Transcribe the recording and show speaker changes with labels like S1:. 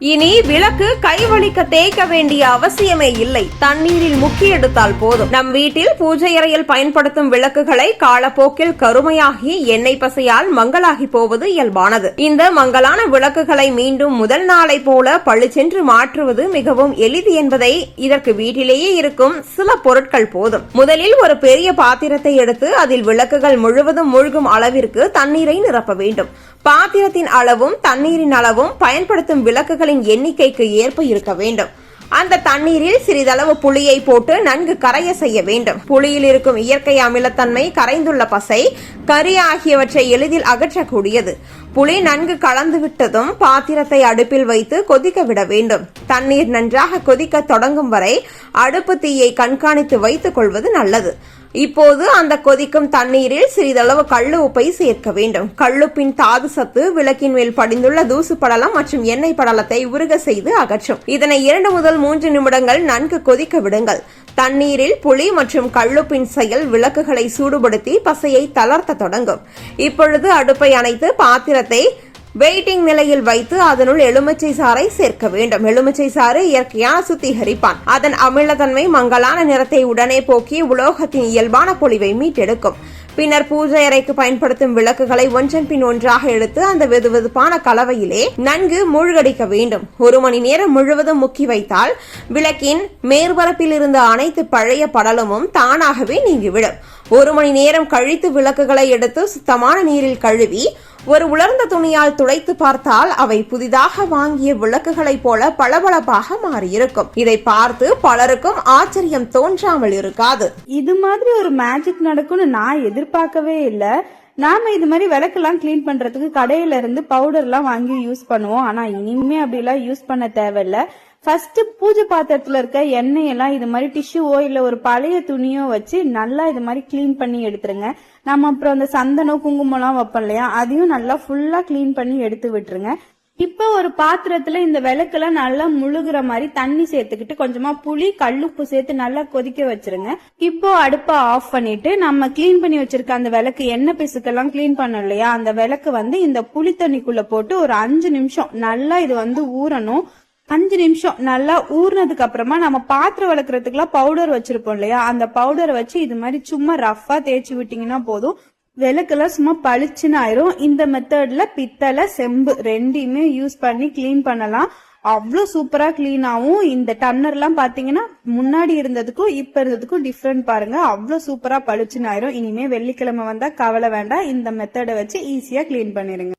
S1: இனி விளக்கு கைவழிக்க தேய்க்க வேண்டிய அவசியமே இல்லை. தண்ணீரில் முக்கி எடுத்தால் போதும். நம் வீட்டில் பூஜை அறையில் பயன்படுத்தும் விளக்குகளை காலப்போக்கில் கருமையாகி எண்ணெய் பசையால் மங்களாகி போவது இயல்பானது. இந்த மங்கலான விளக்குகளை மீண்டும் முதல் நாளை போல பளிச்சென்று மாற்றுவது மிகவும் எளிது என்பதை இதற்கு வீட்டிலேயே இருக்கும் சில பொருட்கள் போதும். முதலில் ஒரு பெரிய பாத்திரத்தை எடுத்து அதில் விளக்குகள் முழுவதும் மூழ்கும் அளவிற்கு தண்ணீரை நிரப்ப வேண்டும். பாத்திரத்தின் அளவும் தண்ணீரின் அளவும் பயன்படுத்தும் விளக்குகள் விளக்குகளின் எண்ணிக்கைக்கு ஏற்ப இருக்க வேண்டும். அந்த தண்ணீரில் சிறிதளவு புளியை போட்டு நன்கு கரைய செய்ய வேண்டும். புளியில் இருக்கும் இயற்கை அமிலத்தன்மை கரைந்துள்ள பசை கரி ஆகியவற்றை எளிதில் அகற்றக்கூடியது. புளி நன்கு கலந்து விட்டதும் பாத்திரத்தை அடுப்பில் வைத்து கொதிக்க விட வேண்டும். தண்ணீர் நன்றாக கொதிக்க தொடங்கும் வரை அடுப்பு தீயை கண்காணித்து வைத்துக் கொள்வது நல்லது. இப்போது அந்த கொதிக்கும் தண்ணீரில் சிறிதளவு கள்ளு உப்பை சேர்க்க வேண்டும். கள்ளுப்பின் தாது சத்து விளக்கின் மேல் படிந்துள்ள தூசு படலம் மற்றும் எண்ணெய் படலத்தை உருக செய்து அகற்றும். இதனை இரண்டு முதல் மூன்று நிமிடங்கள் நன்கு கொதிக்க விடுங்கள். தண்ணீரில் புளி மற்றும் கள்ளுப்பின் செயல் விளக்குகளை சூடுபடுத்தி பசையை தளர்த்த தொடங்கும். இப்பொழுது அடுப்பை அணைத்து பாத்திரத்தை வெயிட்டிங் நிலையில் வைத்து அதனுள் எலுமிச்சை சாறை சேர்க்க வேண்டும். எலுமிச்சை சாறு இயற்கையான சுத்திகரிப்பான். அதன் அமிலத்தன்மை மங்கலான நிறத்தை உடனே போக்கி உலோகத்தின் இயல்பான பொலிவை மீட்டெடுக்கும். பின்னர் பூஜை அறைக்கு பயன்படுத்தும் விளக்குகளை ஒன்றன் பின் ஒன்றாக எடுத்து அந்த வெதுவெதுப்பான கலவையிலே நன்கு மூழ்கடிக்க வேண்டும். ஒரு மணி நேரம் முழுவதும் முக்கி வைத்தால் விளக்கின் மேற்பரப்பில் இருந்த அனைத்து பழைய படலமும் தானாகவே நீங்கிவிடும். ஒரு மணி நேரம் கழித்து விளக்குகளை எடுத்து சுத்தமான நீரில் கழுவி ஒரு உலர்ந்த துணியால் துடைத்து பார்த்தால் அவை புதிதாக வாங்கிய விளக்குகளைப் போல பளபளப்பாக மாறியிருக்கும். இதை பார்த்து பலருக்கும் ஆச்சரியம் தோன்றாமல் இருக்காது.
S2: இது மாதிரி ஒரு மேஜிக் நடக்கும்னு நான் எதிர்பார்க்கவே இல்லை. நாம இது மாதிரி விளக்கெல்லாம் க்ளீன் பண்றதுக்கு கடையில இருந்து பவுடர்லாம் வாங்கி யூஸ் பண்ணுவோம். ஆனா இனிமே அப்படிலாம் யூஸ் பண்ண தேவையில்ல. ஃபர்ஸ்ட் பூஜை பாத்திரத்துல இருக்க எண்ணெய் எல்லாம் இது மாதிரி டிஷ்யூவோ இல்ல ஒரு பழைய துணியோ வச்சு நல்லா இது மாதிரி க்ளீன் பண்ணி எடுத்துருங்க. நம்ம அப்புறம் அந்த சந்தனம் குங்குமம்லாம் வைப்போம் இல்லையா? அதையும் நல்லா ஃபுல்லா க்ளீன் பண்ணி எடுத்து விட்டுருங்க. இப்போ ஒரு பாத்திரத்துல இந்த விளக்கெல்லாம் நல்லா முழுகிற மாதிரி தண்ணி சேர்த்துக்கிட்டு கொஞ்சமா புளி கல்லுப்பு சேர்த்து நல்லா கொதிக்க வச்சிருங்க. இப்போ அடுப்பை ஆஃப் பண்ணிட்டு நம்ம க்ளீன் பண்ணி வச்சிருக்க அந்த விளக்கு எண்ணெய் பிசுக்கெல்லாம் க்ளீன் பண்ணோம் இல்லையா? அந்த விளக்கு வந்து இந்த புளி தண்ணிக்குள்ள போட்டு ஒரு அஞ்சு நிமிஷம் நல்லா இது வந்து ஊறணும். அஞ்சு நிமிஷம் நல்லா ஊறினதுக்கு அப்புறமா நம்ம பாத்திரம் வளர்க்குறதுக்குலாம் பவுடர் வச்சிருப்போம் இல்லையா? அந்த பவுடரை வச்சு இது மாதிரி சும்மா ரஃபா தேய்ச்சி விட்டீங்கன்னா போதும். விளக்கெல்லாம் சும்மா பளிச்சுன்னு ஆயிரும். இந்த மெத்தட்ல பித்தளை செம்பு ரெண்டையுமே யூஸ் பண்ணி க்ளீன் பண்ணலாம். அவ்வளோ சூப்பரா க்ளீன் ஆகும் இந்த டன்னர்லாம் பாத்தீங்கன்னா முன்னாடி இருந்ததுக்கும் இப்ப இருந்ததுக்கும் டிஃப்ரெண்ட் பாருங்க. அவ்வளோ சூப்பரா பளிச்சுன்னு ஆயிரும். இனிமே வெள்ளிக்கிழமை வந்தா கவலை வேண்டாம். இந்த மெத்தடை வச்சு ஈஸியா க்ளீன் பண்ணிருங்க.